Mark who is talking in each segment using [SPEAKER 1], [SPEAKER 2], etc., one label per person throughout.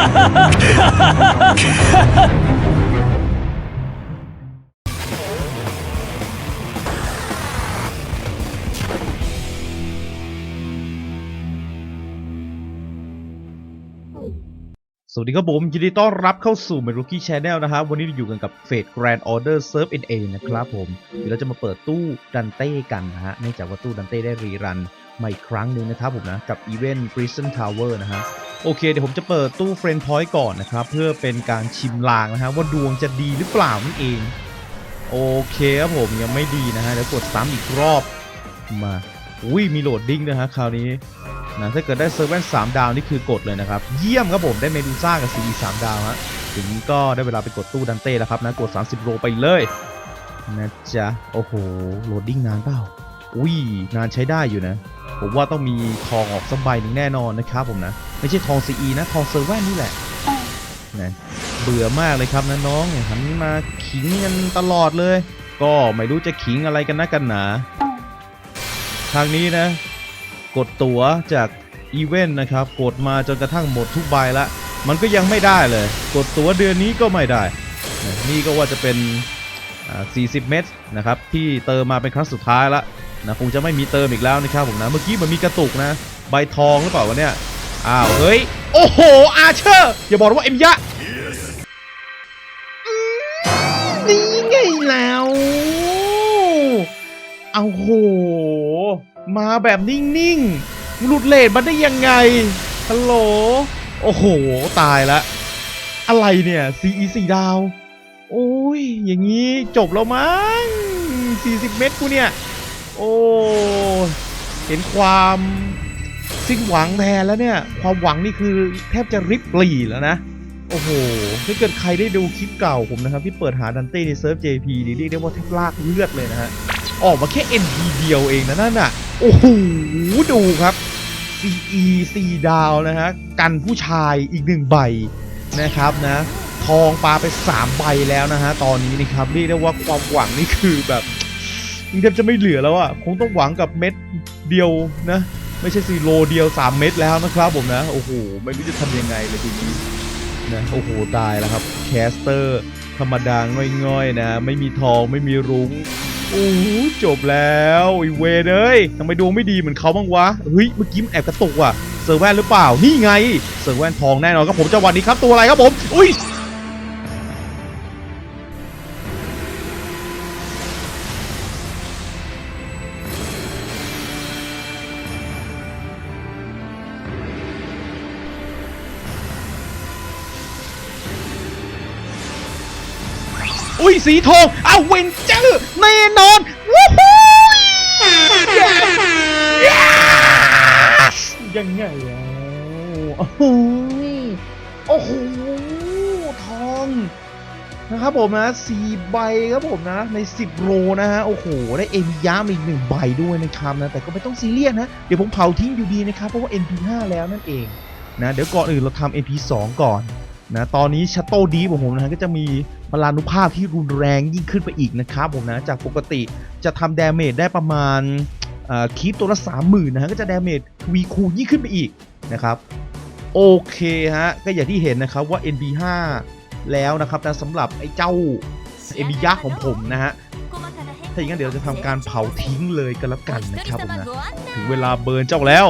[SPEAKER 1] สวัสดีครับผมยินดีต้อนรับเข้าสู่ m e r o o k i Channel นะครับวันนี้เราอยู่กันกับ Fate Grand Order Serve NA นะครับผมเดี๋ยวเราจะมาเปิดตู้ดันเต้กันนะฮะเนื่องจากว่าตู้ดันเต้ได้รีรันมาอีกครั้งหนึ่งนะครับผมนะ กับอีเวนต์ Prison Tower นะฮะ โอเคเดี๋ยวผมจะเปิดตู้ Friend Point ก่อนนะครับ เพื่อเป็นการชิมลางนะฮะว่าดวงจะดีหรือเปล่านั่นเอง โอเคครับผมยังไม่ดีนะฮะเดี๋ยวกดซ้ำอีกรอบมาอุ้ยมีโหลดดิ้งด้วยฮะคราวนี้นะถ้าเกิดได้เซอร์เวนสามดาวนี่คือกดเลยนะครับ เยี่ยมครับผมได้เมดูซ่ากับซีสามดาวฮะถึงนี้ก็ได้เวลาไปกดตู้ดันเต้แล้วครับนะกด 30 โลไปเลยนะจ๊ะโอ้โหโหลดดิ้งนานเปล่าอุ้ยนานใช้ได้อยู่นะ ผมว่าต้องมีทองออกสักใบหนึ่งแน่นอนนะครับผมนะ ไม่ใช่ทองซีนะ ทองเซอร์เวนนี่แหละนะเบื่อมากเลยครับนะน้องเนี่ยหันมาขิงกันตลอดเลย ก็ไม่รู้จะขิงอะไรกันนะกันหนา ทางนี้นะ กดตั๋วจากอีเวนต์นะครับ กดมาจนกระทั่งหมดทุกใบละ มันก็ยังไม่ได้เลย กดตั๋วเดือนนี้ก็ไม่ได้นะนี่ก็ว่าจะเป็นอ่า40 เมตรนะครับ ที่เติมมาเป็นครั้งสุดท้ายละ นะคงจะไม่มีเติมอีกแล้วนะครับผมนะเมื่อกี้มันมีกระตุกนะ ใบทองหรือเปล่าวะเนี่ยอ้าวเฮ้ยโอ้โหอาเชอร์อย่าบอกว่าเอ็มยะนี่ไงแล้ว เอาโห มาแบบนิ่งๆหลุดเลทมาได้ยังไงฮัลโหลโอ้โห ตายละ อะไรเนี่ย CE 4 ดาว โอ้ย อย่างนี้จบแล้วมั้ง40 เมตรกูเนี่ย โอ้เห็นความสิ้นหวังแทนแล้วเนี่ย ความหวังนี่คือแทบจะริบปรีแล้วนะ โอ้โห ถ้าเกิดใครได้ดูคลิปเก่าผมนะครับ ที่เปิดหาดันเต้ในเซิร์ฟ JP นี่เรียกได้ว่าแทบลากเลือดเลยนะฮะ ออกมาแค่ NP เดียวเองนะนั่นน่ะ โอ้โห ดูครับ CE 4ดาวนะฮะ กันผู้ชายอีกหนึ่งใบนะครับนะ ทองปลาไป 3 ใบแล้วนะฮะ ตอนนี้นะครับเรียกได้ว่าความหวังนี่คือแบบ แทบจะไม่เหลือแล้วอะ่ะ คงต้องหวังกับเม็ดเดียวนะ ไม่ใช่ซีโลเดียว 3 เม็ดแล้วนะครับผมนะ โอ้โห ไม่รู้จะทำยังไงเลยทีนี้นะโอ้โห ตายแล้วครับ แคสเตอร์ ธรรมดาง่อยๆนะ ไม่มีทองไม่มีรุ้งโอ้โหจบแล้วไอีเวเอ้ยทำไมดวงไม่ดีเหมือนเขาบ้างวะ เฮ้ย เมื่อกี้มันแอบกระตุกว่ะเซอร์แวนหรือเปล่า นี่ไง เซอร์แวนทองแน่นอนครับผมจังหวะนี้ครับตัวอะไรครับผม อุ้ย อุ้ยสีทองเอาเวนเจอร์แน่นอนวู้ฮู้ยังไงแล้วโอ้โหโอ้โหทองนะครับผมนะสี่ใบครับผมนะ ใน 10โลนะฮะ โอ้โห ได้เอ็มยามาอีกหนึ่งใบด้วยนะครับนะ แต่ก็ไม่ต้องซีเรียสนะ เดี๋ยวผมเผาทิ้งอยู่ดีนะครับ เพราะว่า NP5 แล้วนั่นเองนะ เดี๋ยวก่อนอื่นเราทำ NP2 ก่อน นะตอนนี้ชัตโต้ดีของผมนะฮะก็จะมีพลานุภาพที่รุนแรงยิ่งขึ้นไปอีกนะครับผมนะจากปกติจะทำดาเมจได้ประมาณเอ่อคีปตัวละ30,000นะฮะก็จะดาเมจทวีคูณยิ่งขึ้นไปอีกนะครับโอเคฮะก็อย่างที่เห็นนะครับว่า NB5 แล้วนะครับนะสำหรับไอ้เจ้า NB ยักษ์ของผมนะฮะถ้าอย่างนั้นเดี๋ยวจะทำการเผาทิ้งเลยกันแล้วกันนะครับผมนะถึงเวลาเบิร์นเจ้าแล้ว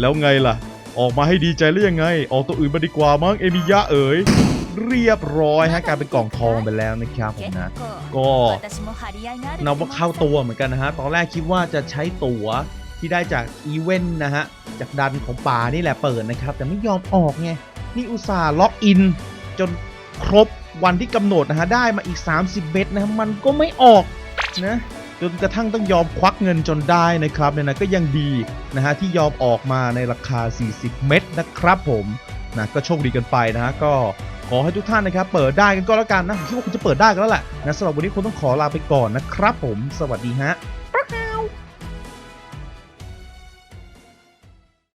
[SPEAKER 1] แล้วไงล่ะ ออกมาให้ดีใจหรือยังไง ออกตัวอื่นมาดีกว่ามั้งเอมิยะเอ๋ยเรียบร้อยฮะกลายเป็นกล่องทองไปแล้วนะครับผมนะ ก็นับว่าเข้าตัวเหมือนกันนะฮะ ตอนแรกคิดว่าจะใช้ตั๋วที่ได้จากอีเวนต์นะฮะ จากดันของป่านี่แหละเปิดนะครับ แต่ไม่ยอมออกไง นี่อุตส่าห์ล็อกอิน จนครบวันที่กำหนดนะฮะ ได้มาอีก 30เม็ดนะฮะมันก็ไม่ออกนะ จนกระทั่งต้องยอมควักเงินจนได้นะครับเนี่ยนะก็ยังดีนะฮะที่ยอมออกมาในราคา 40 เม็ดนะครับผมนะก็โชคดีกันไปนะฮะก็ขอให้ทุกท่านนะครับเปิดได้กันก็แล้วกันนะผมคิดว่าคุณจะเปิดได้กันแล้วแหละนะสำหรับวันนี้คงต้องขอลาไปก่อนนะครับผม สวัสดีฮะ